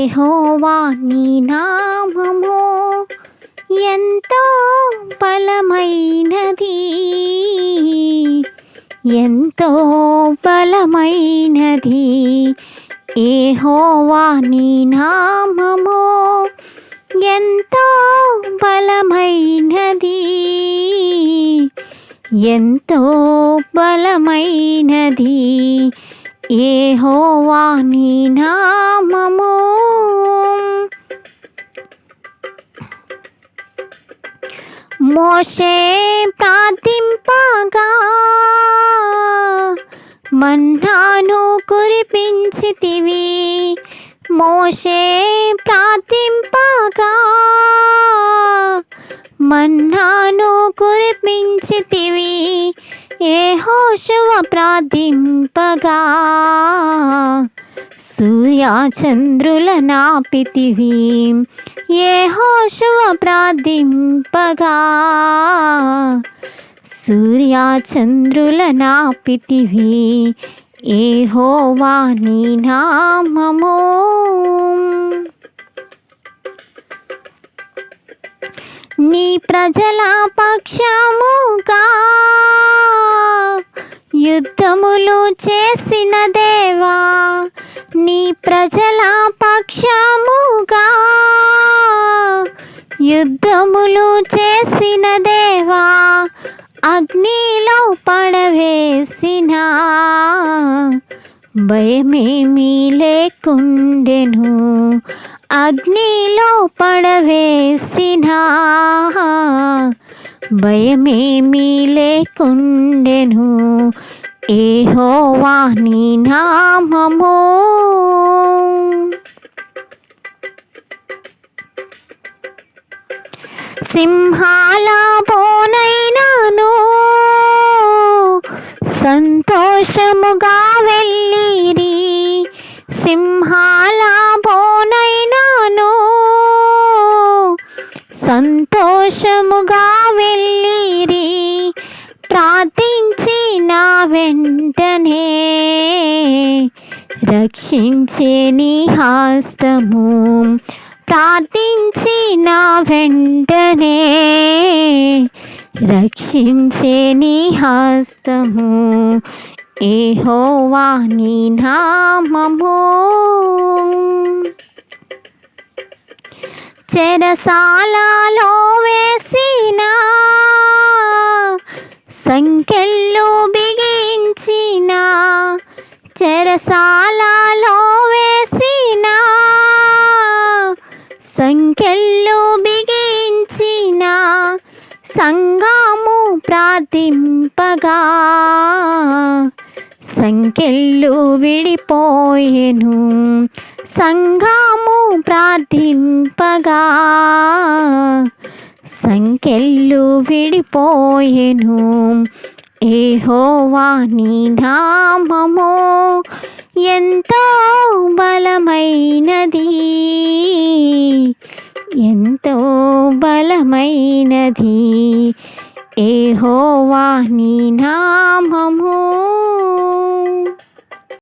యహోవా నీ నామము ఎంతో బలమైనది. ఎంతో బలమైనది. ఏహోవా నీ నామము ఎంతో బలమైనది. ఎంతో బలమైనది. ఏహోవా నీ నామము మోషే ప్రార్థింపగా మన్నాను కురిపించితివి. మోషే ప్రార్థింపగా మన్నాను కురిపించితివి. ఏ హోషువ ప్రార్థింపగా సూర్యచంద్రుల నాపితివి. ఏ హోషువ ప్రార్థింపగా. సూర్యచంద్రుల నాపితివి ఏ హోవా నీ నామము. నీ ప్రజల పక్షముగా యుద్ధములు చేసిన దేవా నీ ప్రజల పక్ష యుద్ధములు చేసిన దేవా అగ్నిలో పడవేసిన భయమేమీ లేకుండెను. అగ్నిలో పడవేసిన భయమేమీ లేకుండెను. ఏహోవా నీ నామము సింహాల పోనైనాను సంతోషముగా వెళ్ళిరి సింహాల పోనైనాను సంతోషముగా వెళ్ళిరి ప్రార్థించిన వెంటనే రక్షించే నీ హస్తము. ప్రార్థించిన వెంటనే రక్షించే నీ హస్తము. ఏహోవా నీ నామము. చెరసాలలో వేసిన సంఖ్యల్లో బిగించిన చెరసాలలో వేసిన సంగాము ప్రార్థింపగా సంఖ్యలు విడిపోయెను. సంఘము ప్రార్థింపగా సంఖ్యలు విడిపోయెను. ఏహోవా నీ నామము ఎంతో బలమైనది. ఎంతో బలమైనది. ఏహోవా నీ నామము.